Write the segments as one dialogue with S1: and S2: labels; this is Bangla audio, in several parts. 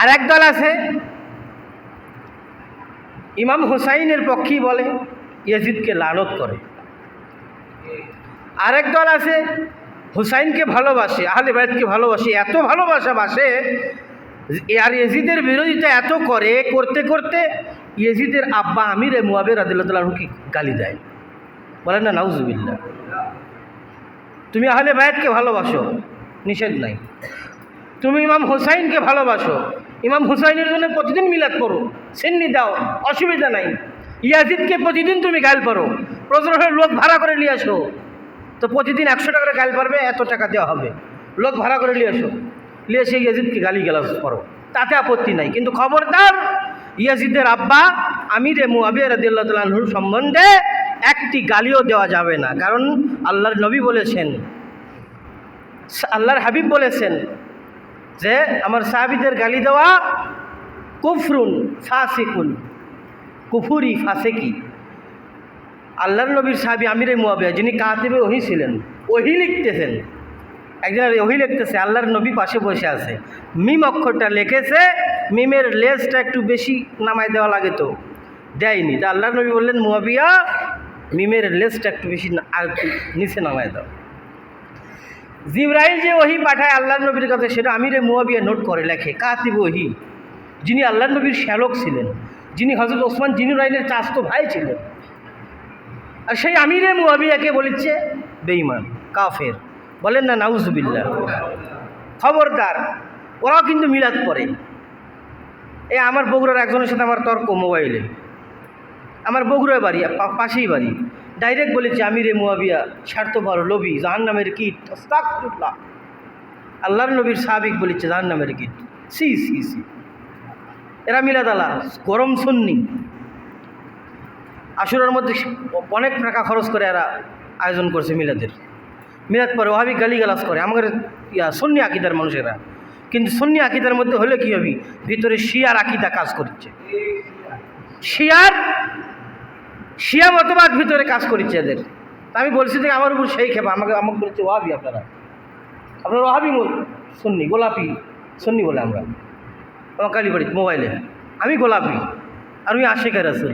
S1: আর এক দল আছে। ইমাম হুসাইনের পক্ষেই বলে, ইয়াজিদকে লানত করে। আরেক দল আছে, হুসাইনকে ভালোবাসে, আহলে বাইতকে ভালোবাসে, এত ভালোবাসা বাসে আর ইয়েজিদের বিরোধিতা এত করে, করতে করতে ইয়েজিদের আব্বা আমিরে মুয়াবের আদিল্লাহকে গালি দেয়। বলেন না নাউজুবিল্লা তুমি আহলে বায়াতকে ভালোবাসো, নিষেধ নাই। তুমি ইমাম হুসাইনকে ভালোবাসো ইমাম হুসাইনের জন্য প্রতিদিন মিলাদ করো সিন্নি দাও, অসুবিধা নাই। ইয়াজিদকে প্রতিদিন তুমি গাল পারো প্রয়োজন হলে লোক ভাড়া করে নিয়ে আসো। তো প্রতিদিন একশো টাকা গাল পারবে, এত টাকা দেওয়া হবে। লোক ভাড়া করে নিয়ে আসো। নিয়ে এসে ইয়াজিদকে গালি গালাজ করো। তাতে আপত্তি নাই। কিন্তু খবরদার, ইয়াজিদের আব্বা, আমিরে মুআবিয়া রাদিয়াল্লাহু তাআলা আনহুর সম্বন্ধে একটি গালিও দেওয়া যাবে না। কারণ আল্লাহর নবী বলেছেন, আল্লাহর হাবিব বলেছেন যে আমার সাহাবিদের গালি দেওয়া কুফরুন, ফাসিকুন। কুফুরি, ফাসেকি। আল্লাহর নবীর সাহাবি আমিরে মুয়াবিয়া, যিনি কাতিবে ওহি ছিলেন, ওহি লিখতেছেন। একজন ওহি লিখতেছে, আল্লাহর নবী পাশে বসে আছে। মিম অক্ষরটা লিখেছে, মিমের লেজটা একটু বেশি নামায় দেওয়া লাগে তো, দেয়নি। তা আল্লাহর নবী বললেন, মুয়াবিয়া, মিমের লেজটা একটু বেশি আর নিচে নামায় দাও। জিব্রাইল যে ওহি পাঠায় আল্লাহ নবীর কাছে, সেটা আমিরে মুয়াবিয়া নোট করে লেখে, কাতিব ওহি। যিনি আল্লাহ নবীর শ্যালক ছিলেন, যিনি হজরত ওসমান জিনুরাইনের চাস্ত ভাই ছিলেন। আর সেই আমিরে মুয়াবিয়াকে বলেছে বেঈমান, কাফের। বলেন না, নাউজুবিল্লাহ। খবরদার, ওরাও কিন্তু মিলাদ করে এ আমার বগুড়ার একজনের সাথে আমার তর্ক মোবাইলে। আমার বগুড়ার বাড়ি পাশেই বাড়ি। ডাইরেক্ট বলেছে, আমিরে মুয়াবিয়া, স্বার্থপর লোভি জাহান নামের কীট আল্লাহর নবীর সাহাবিক বলেছে জাহান নামের কীট। C C C. এরা মিলাদালা গরম সুন্নি। আসুরের মধ্যে অনেক টাকা খরচ করে এরা আয়োজন করছে মিলাদের। মিলাদ পরে ওহাবি গালি গালাজ করে, আমাদের ইয়া সন্নি আকিদার মানুষেরা। কিন্তু সন্নি আকিদার মধ্যে হলে কী হবে? ভিতরে শিয়ার আকিদা কাজ করছে। শিয়ার শিয়া মতবাদ ভিতরে কাজ করছে এদের। আমি বলছি যে আমার উপর সেই খেপা আমাকে আমাকে বলছে ওহাবি আপনারা। আপনারা ওহাবি সন্নি, গোলাপি সন্নি বলে আমরা। আমার কালীবাড়ি মোবাইলে। আমি গোলাপি, আর আমি আশেখা রাসুল।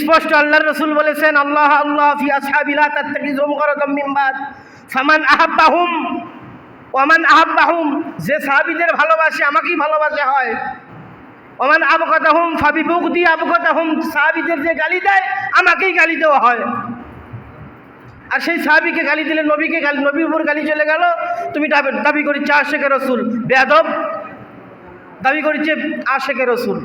S1: স্পষ্ট আল্লাহর রসুল বলেছেন, আল্লাহ আল্লাহ, ফি আসহাবিলা তাত্তাকিজুম গরাদাম মিন বাদ। ফামান আহাব্বাহুম ওমান আহাব্বাহুম, যে সাহাবীদের ভালোবাসে, আমাকেই ভালোবাসা হয়। ওমান আবকাতাহুম ফাবি বুগদি আবকাতাহুম, সাহাবীদের যে গালি দেয়, আমাকেই গালি দেওয়া হয়। আর সেই সাহাবিকে গালি দিলে নবীকে গালি, নবীর উপর গালি চলে গেল। তুমি দাবি করি চা শেখে রসুল। বেয়াদব, দাবি করেছে আশেখে রসুল।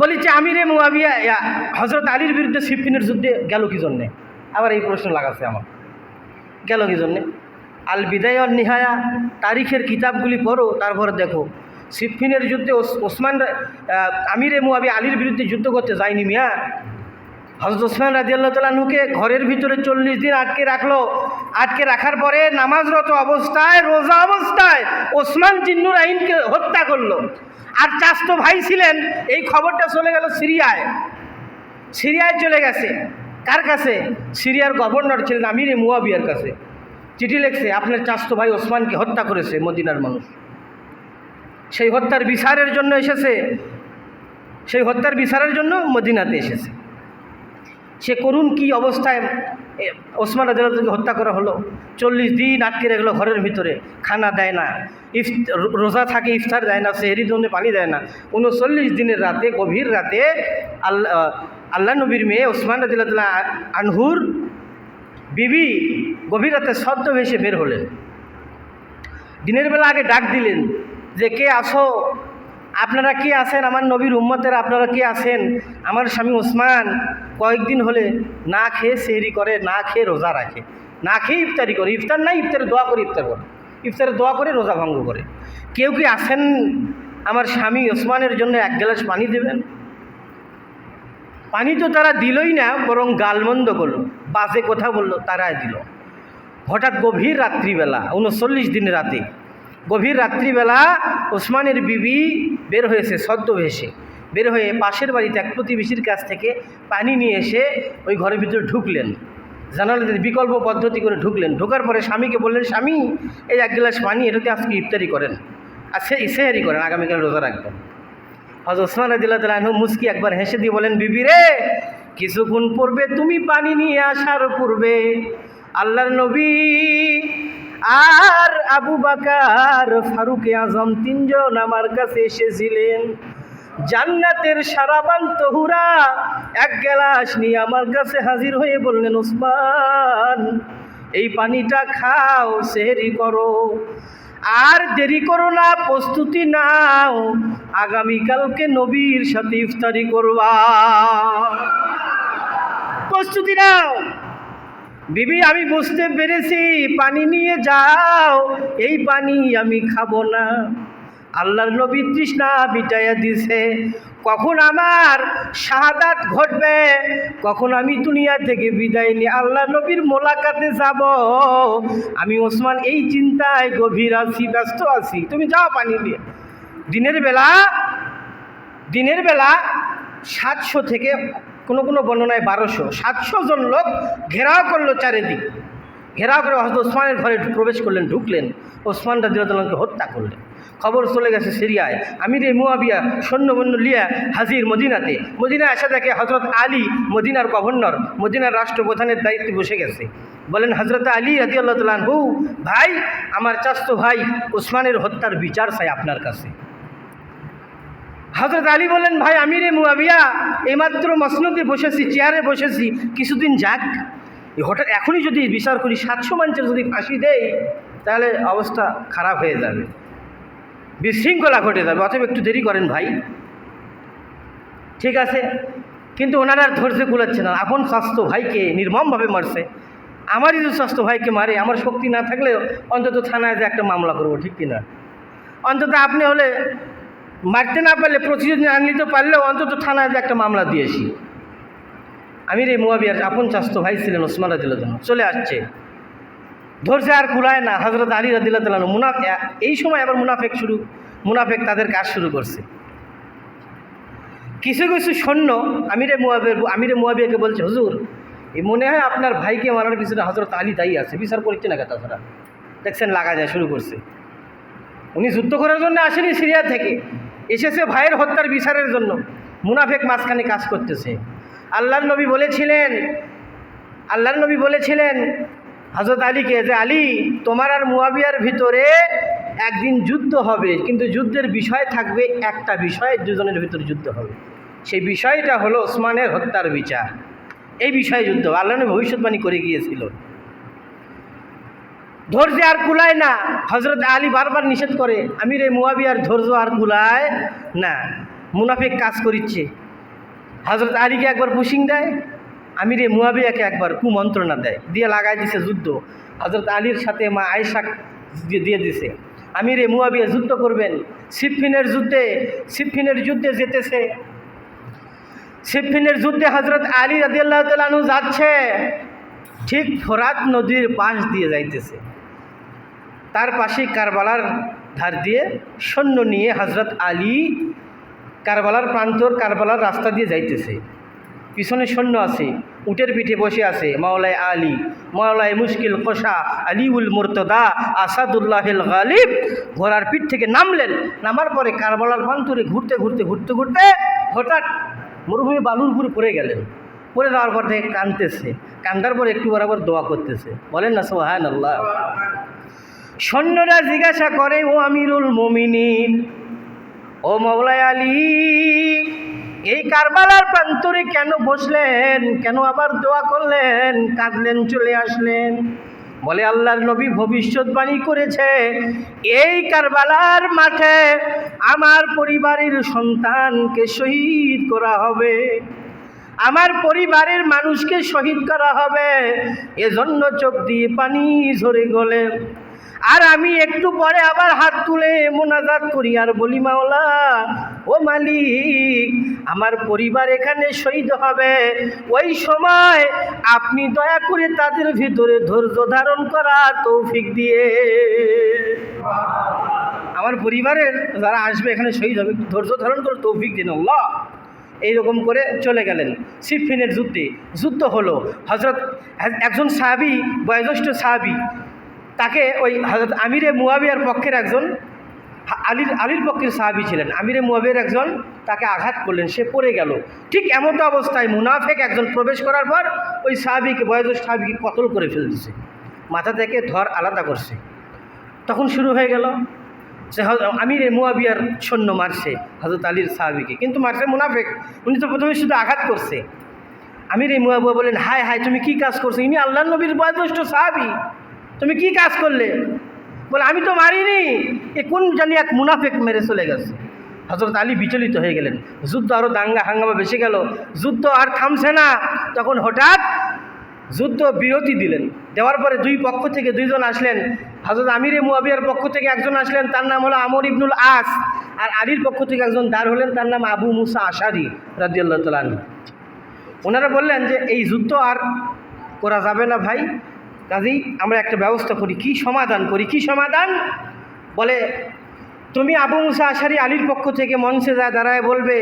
S1: বলিছে, আমিরে মুয়াবিয়া হজরত আলীর বিরুদ্ধে সিফিনের যুদ্ধে গেল কি জন্যে? আবার এই প্রশ্ন লাগাচ্ছে আমার। গেল কি জন্যে? আল বিদায় নিহায়া, তারিখের কিতাবগুলি পড়ো, তারপর দেখো। সিফিনের যুদ্ধে ওসমান আমিরে মুয়াবি আলীর বিরুদ্ধে যুদ্ধ করতে যায়নি মিয়া। হজরত ওসমান রাজিয়াল্লাহ তালাহুকে ঘরের ভিতরে চল্লিশ দিন আটকে রাখল। আটকে রাখার পরে নামাজরত অবস্থায়, রোজা অবস্থায় ওসমান জিন্নুর আইনকে হত্যা করল। আর চাস্ত ভাই ছিলেন, এই খবরটা চলে গেল সিরিয়ায়। সিরিয়ায় চলে গেছে। কার কাছে? সিরিয়ার গভর্নর ছিলেন আমির মুয়াবিয়ার কাছে। চিঠি লেখছে, আপনার চাস্ত ভাই ওসমানকে হত্যা করেছে মদিনার মানুষ। সেই হত্যার বিচারের জন্য এসেছে। সেই হত্যার বিচারের জন্য মদিনাতে এসেছে। সে করুণ কি অবস্থায় ওসমান আদালতকে হত্যা করা হলো? চল্লিশ দিন আটকে রাখল ঘরের ভিতরে, খানা দেয় না ইফ রোজা থাকে, ইফতার দেয় না সেহরির জন্য পানি দেয় না। উনচল্লিশ দিনের রাতে, গভীর রাতে আল্লাহ আল্লাহ নবীর মেয়ে ওসমান আদিল্লাহ আনহুর বিবি গভীর রাতে সদ্য ভেসে বের হলেন। দিনের বেলা আগে ডাক দিলেন যে কে আসো? আপনারা কে আছেন? আমার নবীর উম্মতের আপনারা কে আছেন? আমার স্বামী ওসমান কয়েকদিন হলে না খেয়ে সেহরি করে, না খেয়ে রোজা রাখে। না খেয়ে ইফতারি করে। ইফতার নাই ইফতারে দোয়া করে ইফতার করে। ইফতারে দোয়া করে রোজা ভঙ্গ করে। কেউ কি আসেন আমার স্বামী ওসমানের জন্য এক গ্লাস পানি দেবেন? পানি তো তারা দিলই না, বরং গালমন্দ করল। বাসে কথা বলল, তারাই দিল। হঠাৎ গভীর রাত্রিবেলা উনচল্লিশ দিন রাতে গভীর রাত্রিবেলা ওসমানের বিবি বের হয়েছে ভেসে বের হয়ে পাশের বাড়িতে এক প্রতিবেশীর কাছ থেকে পানি নিয়ে এসে ওই ঘরের ভিতরে ঢুকলেন। জানালে বিকল্প পদ্ধতি করে ঢুকলেন। ঢোকার পরে স্বামীকে বললেন, স্বামী, এই এক গ্লাস পানি এটাতে আজকে ইফতারি করেন। আর সে সেহারি করেন, আগামীকাল রোজা রাখবেন। হজ ওসমান রাদিল্লাহ তালু মুস্কি একবার হেসে দিয়ে বলেন, বিবি রে, কিছুক্ষণ পূর্বে তুমি পানি নিয়ে আসার পূর্বে আল্লাহর নবী আর আবু বাকার, ফারুক আজম তিনজন আমার কাছে এসেছিলেন। জান্নাতের সারাবান তহুরা এক গ্লাস নিয়ে আমার কাছে হাজির হয়ে বললেন, ওসমান, এই পানিটা খাও, সেহরি করো। আর দেরি করো না, প্রস্তুতি নাও। আগামীকালকে নবীর সাথে ইফতারি করবা। প্রস্তুতি নাও। বিবি, আমি বুঝতে পেরেছি, পানি নিয়ে যাও, এই পানি আমি খাব না। আল্লাহর নবী তৃষ্ণা বিটাইয়া দিছে, কখন আমার শাহাদাত ঘটবে, কখন আমি দুনিয়া থেকে বিদায় নিয়ে আল্লাহ নবীর মোলাকাতে যাব। আমি ওসমান, এই চিন্তায় গভীর আছি, ব্যস্ত আছি, তুমি যাও পানি নিয়ে। দিনের বেলা দিনের বেলা সাতশো থেকে কোনো কোনো বর্ণনায় বারোশো, সাতশো জন লোক ঘেরাও করল চারিদিক। ঘেরাও করে হয়তো ওসমানের ঘরে প্রবেশ করলেন, ঢুকলেন। ওসমান রাজিউদ্দালকে হত্যা করলেন। খবর চলে গেছে সিরিয়ায়। আমির এ মুয়াবিয়া সৈন্যবন্য লিয়া হাজির মদিনাতে। মদিনা এসে দেখে হজরত আলী মদিনার গভর্নর, মদিনার রাষ্ট্রপ্রধানের দায়িত্বে বসে গেছে। বলেন হজরত আলী রাজি আল্লাহ ভাই, আমার চাস্ত ভাই ওসমানের হত্যার বিচার চাই আপনার কাছে। হজরত আলী বললেন, ভাই আমিরে মুয়াবিয়া এইমাত্র মসনদে বসেছি, চেয়ারে বসেছি, কিছুদিন যাক। হঠাৎ এখনই যদি বিচার করি, সাতশো মানুষের যদি ফাঁসি দেয় তাহলে অবস্থা খারাপ হয়ে যাবে। বিশৃঙ্খলা ঘটে যাবে। অতএব একটু দেরি করেন ভাই। ঠিক আছে? কিন্তু ওনারা ধৈর্য কুলাচ্ছে না। আপন স্বাস্থ্য ভাইকে নির্মমভাবে মারছে। আমারই যদি স্বাস্থ্য ভাইকে মারে, আমার শক্তি না থাকলেও অন্তত থানায় যে একটা মামলা করব, ঠিক কিনা? অন্তত আপনি হলে মারতে না পারলে, প্রতিশোধ না নিতে পারলেও অন্তত থানায় একটা মামলা দিয়েছি। আমির এই মুয়াবিয়ার আপন স্বাস্থ্য ভাই ছিলেন ওসমান রাদিল্লাহ জন্য চলে আসছে। ধরছে আর কুলায় না হজরত আলী রাদিল্লাহ মুনাফ এই সময় আবার মুনাফেক শুরু। মুনাফেক তাদের কাজ শুরু করছে। কিছু কিছু সৈন্য আমিরে মুয়াবের আমিরে মুয়াবিয়াকে বলছে, হুজুর, এই মনে হয় আপনার ভাইকে মারার পিছনে হজরত আলী দায়ী আছে। বিচার করছে না তাছাড়া? দেখছেন লাগা যায়, শুরু করছে। উনি যুদ্ধ করার জন্য আসেনি সিরিয়া থেকে। এসেছে ভাইয়ের হত্যার বিচারের জন্য। মুনাফেক মাঝখানে কাজ করতেছে। আল্লাহর নবী বলেছিলেন, আল্লাহর নবী বলেছিলেন হজরত আলীকে যে, আলী, তোমার আর মুয়াবিয়ার ভিতরে একদিন যুদ্ধ হবে, কিন্তু যুদ্ধের বিষয় থাকবে একটা বিষয়, দুজনের ভিতরে যুদ্ধ হবে। সেই বিষয়টা হলো ওসমানের হত্যার বিচার। এই বিষয়ে যুদ্ধ। আল্লাহ ভবিষ্যৎবাণী করে গিয়েছিল। ধৈর্য আর কুলায় না। হজরত আলী বারবার নিষেধ করে, আমির এই মুয়াবিয়ার ধৈর্য আর কুলায় না। মুনাফিক কাজ করিচ্ছে। হজরত আলীকে একবার পুশিং দেয়, আমির এই মুয়াবিয়াকে একবার কুমন্ত্রণা দেয়, দিয়ে লাগাই দিছে যুদ্ধ। হজরত আলীর সাথে মা আয়েশাক দিয়ে দিছে, আমির এই মুয়াবিয়া যুদ্ধ করবেন। সিফিনের যুদ্ধে সিফিনের যুদ্ধে যেতেছে। সিফিনের যুদ্ধে হজরত আলী রাদিয়াল্লাহ তালু যাচ্ছে। ঠিক ফোরাত নদীর পাশ দিয়ে যাইতেছে। তার পাশে কারবালার ধার দিয়ে সৈন্য নিয়ে হজরত আলী কারবালার প্রান্তর কারবালার রাস্তা দিয়ে যাইতেছে। পিছনে সৈন্য আছে, উটের পিঠে বসে আছে মাওলায় আলী, মাওলায় মুশকিল কোষা, আলিউল মুর্তদা, আসাদুল্লাহিল গালিব। ঘোড়ার পিঠ থেকে নামলেন, নামার পরে কারবালার প্রান্তরে ঘুরতে ঘুরতে ঘুরতে ঘুরতে হঠাৎ মরুভূমি বালুর উপরে পড়ে গেলেন। পড়ে যাওয়ার পর থেকে কাঁদতেছে, কান্দার পর একটু বরাবর দোয়া করতেছে। বলেন না সোহান আল্লাহ সৈন্যরা জিজ্ঞাসা করে, ও আমিরুল মমিনিন, ও মৌলাই আলী, এই কারবালার প্রান্তরে কেন বসলেন? কেন আবার দোয়া করলেন? কাঁদলেন, চলে আসলেন। বলে, আল্লাহর নবী ভবিষ্যৎবাণী করেছে, এই কারবালার মাঠে আমার পরিবারের সন্তানকে শহীদ করা হবে। আমার পরিবারের মানুষকে শহীদ করা হবে। এজন্য চোখ দিয়ে পানি ঝরে গলে। আর আমি একটু পরে আবার হাত তুলে মোনাজাত করি। আর বলি, মাওলা, ও মালিক, আমার পরিবার এখানে শহীদ হবে। ওই সময় আপনি দয়া করে তাদের ভিতরে ধৈর্য ধারণ করা তৌফিক দিয়ে। আমার পরিবারের যারা আসবে এখানে শহীদ হবে ধৈর্য ধারণ করে তৌফিক দিন, আল্লাহ। এইরকম করে চলে গেলেন সিফিনের যুদ্ধে। যুদ্ধ হলো হজরত একজন সাহাবি, বয়োজ্যেষ্ঠ সাহাবি তাকে ওই হজরত আমিরে মুয়াবিয়ার পক্ষের একজন আলীর আলীর পক্ষের সাহাবি ছিলেন। আমিরে মুয়াবিয়ার একজন তাকে আঘাত করলেন, সে পড়ে গেল। ঠিক এমন অবস্থায় মুনাফেক একজন প্রবেশ করার পর ওই সাহাবিকে, বয়োজ্যেষ্ঠ সাহাবিকে কতল করে ফেলতেছে। মাথা থেকে ধর আলাদা করছে। তখন শুরু হয়ে গেল হজ- আমির মুয়াবিয়ার সৈন্য মারছে হজরত আলীর সাহাবিকে। কিন্তু মারছে মুনাফেক। উনি তো প্রথমে শুধু আঘাত করছে। আমির এই মুয়াবিয়া বলেন হায় হায়, তুমি কি কাজ করছ? ইনি আল্লাহ নবীর বয়োজ্যেষ্ঠ সাহাবি। তুমি কি কাজ করলে? বলে, আমি তো মারিনি। এ কোন জানি এক মুনাফেক মেরে চলে গেছে। হজরত আলী বিচলিত হয়ে গেলেন। যুদ্ধ আরও দাঙ্গা হাঙ্গামা বেশি গেল। যুদ্ধ আর থামছে না। তখন হঠাৎ যুদ্ধ বিরতি দিলেন। দেওয়ার পরে দুই পক্ষ থেকে দুইজন আসলেন। হজরত আমির মুয়াবিয়ার পক্ষ থেকে একজন আসলেন। তার নাম হলো আমর ইবনুল আস। আর আলীর পক্ষ থেকে একজন দাঁড় হলেন। তার নাম আবু মুসা আশারি রাজিয়াল্লাহ তালান ওনারা বললেন যে, এই যুদ্ধ আর করা যাবে না ভাই। কাজেই আমরা একটা ব্যবস্থা করি, কি সমাধান করি? কি সমাধান? বলে, তুমি আবু মুসা আশারি আলীর পক্ষ থেকে মঞ্চে যা দাঁড়ায় বলবে,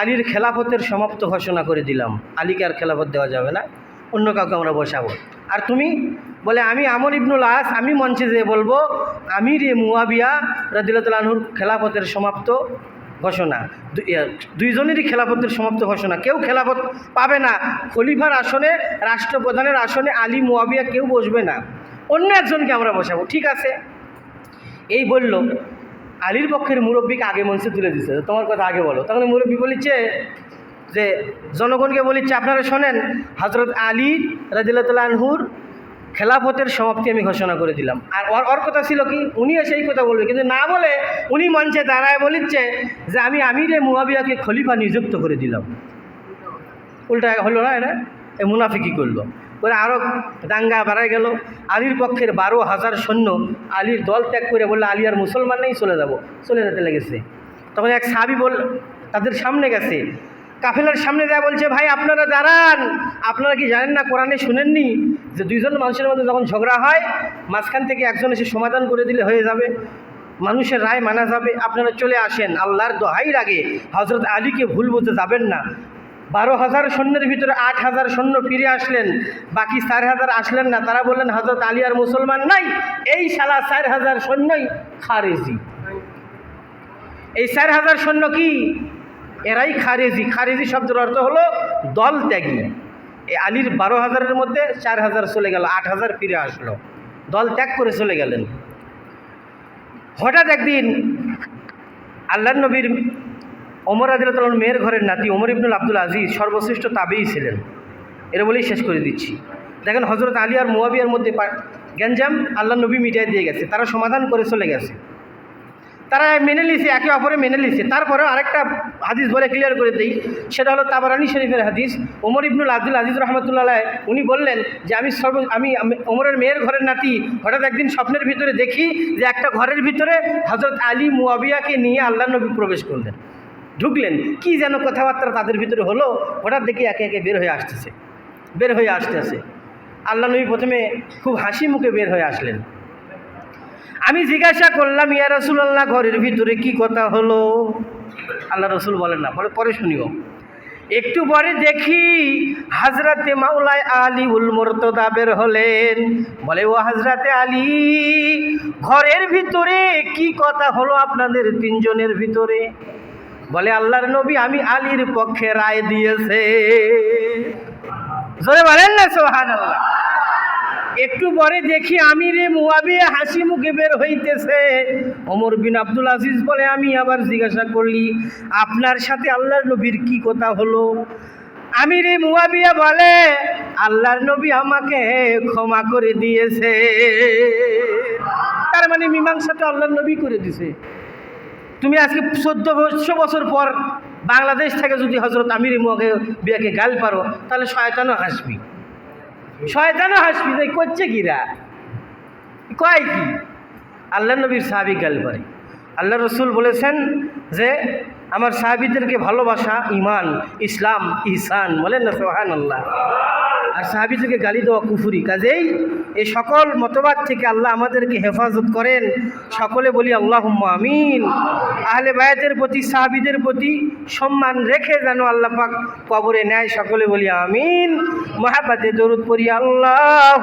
S1: আলীর খেলাফতের সমাপ্ত ঘোষণা করে দিলাম। আলীকে আর খেলাফত দেওয়া যাবে না, অন্য কাউকে আমরা বসাবো। আর তুমি বলে, আমি আমর ইবনুল আস, আমি মঞ্চে যেয়ে বলব, আমির এ মুয়াবিয়া রাদিল্লাহুর খেলাফতের সমাপ্ত ঘোষণা। দুইজনেরই খেলাফতের সমাপ্ত ঘোষণা। কেউ খেলাফত পাবে না। খলিফার আসনে, রাষ্ট্রপ্রধানের আসনে আলী, মুয়াবিয়া কেউ বসবে না। অন্য একজনকে আমরা বসাবো। ঠিক আছে? এই বলল, আলীর পক্ষের মুরব্বীকে আগে মঞ্চে তুলে দিছে। তোমার কথা আগে বলো। তখন মুরব্বী বলিচ্ছে যে, জনগণকে বলিচ্ছে, আপনারা শোনেন হজরত আলী রাজিল্লাহ আনহুর খেলাফতের সমাপ্তি আমি ঘোষণা করে দিলাম। আর ওর ওর কথা ছিল কি, উনিও সেই কথা বলবে, কিন্তু না বলে উনি মঞ্চে দাঁড়ায় বলিচ্ছে যে আমি আমিরে মুয়াবিয়াকে খলিফা নিযুক্ত করে দিলাম। উল্টা হলো না এটা? এ মুনাফি কী করল? করে আরও দাঙ্গা বাড়ায় গেল। আলীর পক্ষের বারো হাজার সৈন্য আলীর দল ত্যাগ করে বললে, আলী আর মুসলমান নেই, চলে যাব। চলে যেতে লেগেছে। তখন এক সাবি বল তাদের সামনে গেছে। কাফেলার সামনে দেয়া বলছে, ভাই, আপনারা দাঁড়ান। আপনারা কি জানেন না, কোরআনে শুনেননি যে দুইজন মানুষের মধ্যে যখন ঝগড়া হয়, মাঝখান থেকে একজন এসে সমাধান করে দিলে হয়ে যাবে, মানুষের রায় মানা যাবে, আপনারা চলে আসেন। আল্লাহর দোহাইর আগে হজরত আলীকে ভুল বলতে যাবেন না। বারো হাজার সৈন্যের ভিতরে আট হাজার সৈন্য ফিরে আসলেন, বাকি চার হাজার আসলেন না। তারা বললেন হজরত আলী আর মুসলমান নাই, এই সালা চার হাজার সৈন্যই খারেজি। এই চার হাজার সৈন্য কি? এরাই খারেজি। খারেজি শব্দের অর্থ হলো দল ত্যাগী। এই আলীর বারো হাজারের মধ্যে চার হাজার চলে গেল, আট হাজার ফিরে আসলো। দল ত্যাগ করে চলে গেলেন। হঠাৎ একদিন আল্লাহ নবীর ওমর আদিল মেয়ের ঘরের নাতি ওমর ইবনুল আব্দুল আজিজ সর্বশ্রেষ্ঠ তাবেই ছিলেন। এটা বলেই শেষ করে দিচ্ছি। দেখেন হজরত আলী আর মুয়াবিয়ার মধ্যে গ্যাঞ্জাম আল্লাহ নবী মিডিয়ায় দিয়ে গেছে, তারা সমাধান করে চলে গেছে। তারা মেনে নিছে, একে অপরে মেনে নিছে। তারপরে আরেকটা হাদিস বলে ক্লিয়ার করে দিই, সেটা হলো তাবারানি শরীফের হাদিস। ওমর ইবনুল আব্দুল আজিজ রহমতুল্লাহ উনি বললেন যে আমি সর্ব, আমি, আমি- ওমরের মেয়ের ঘরের নাতি, হঠাৎ একদিন স্বপ্নের ভিতরে দেখি যে একটা ঘরের ভিতরে হজরত আলী মুয়াবিয়াকে নিয়ে আল্লাহ নবী প্রবেশ করলেন। ঢুকলেন, কি যেন কথাবার্তা তাদের ভিতরে হলো, হঠাৎ দেখি একে একে বের হয়ে আসতেছে, বের হয়ে আসতেছে। আল্লাহ নবী প্রথমে খুব হাসি মুখে বের হয়ে আসলেন। আমি জিজ্ঞাসা করলাম, ইয়া রসুল্লাহ ঘরের ভিতরে কি কথা হলো? আল্লাহ রসুল বলেন না, পরে পরে শুনিও। একটু পরে দেখি হাজরাতে মাওলায় আলী উল মোরতদা বের হলেন। বলে, ও হাজরাতে আলী, ঘরের ভিতরে কি কথা হলো আপনাদের তিনজনের ভিতরে? বলে, আল্লাহর নবী আমি আলীর পক্ষে রায় দিয়েছে। জোরে বলেন না সোহান আল্লাহ একটু পরে দেখি আমিরে মুয়াবিয়া হাসি মুখে বের হইতেছে। ওমর বিন আব্দুল আজিজ বলে, আমি আবার জিজ্ঞাসা করলি, আপনার সাথে আল্লাহর নবীর কি কথা হলো? আমিরে মুয়াবিয়া বলে, আল্লাহর নবী আমাকে ক্ষমা করে দিয়েছে। তার মানে মীমাংসাটা আল্লাহর নবী করে দিছে। তুমি আজকে চোদ্দ বছর বছর পর বাংলাদেশ থেকে যদি হজরত আমির মুয়াকে বিয়াকে গাল পারো, তাহলে শয়তানও হাসবি। শয়তানও হাসবি তাই করছে কিরা? কয় কি? আল্লাহ নবীর সাহাবি গাল পারে আল্লাহ রসুল বলেছেন যে, আমার সাহাবিদেরকে ভালোবাসা, ইমান, ইসলাম ইসান বলেন না সোহান আল্লাহ আর সাহাবিদেরকে গালি দেওয়া কুফুরি। কাজেই এই সকল মতবাদ থেকে আল্লাহ আমাদেরকে হেফাজত করেন। সকলে বলি আল্লাহ আমিন। আহলে বায়াতের প্রতি, সাহাবিদের প্রতি সম্মান রেখে যেন আল্লাহ পাক কবরে নেয়। সকলে বলি, আমিন। মহাপাতে দরুদ পড়ি আল্লাহ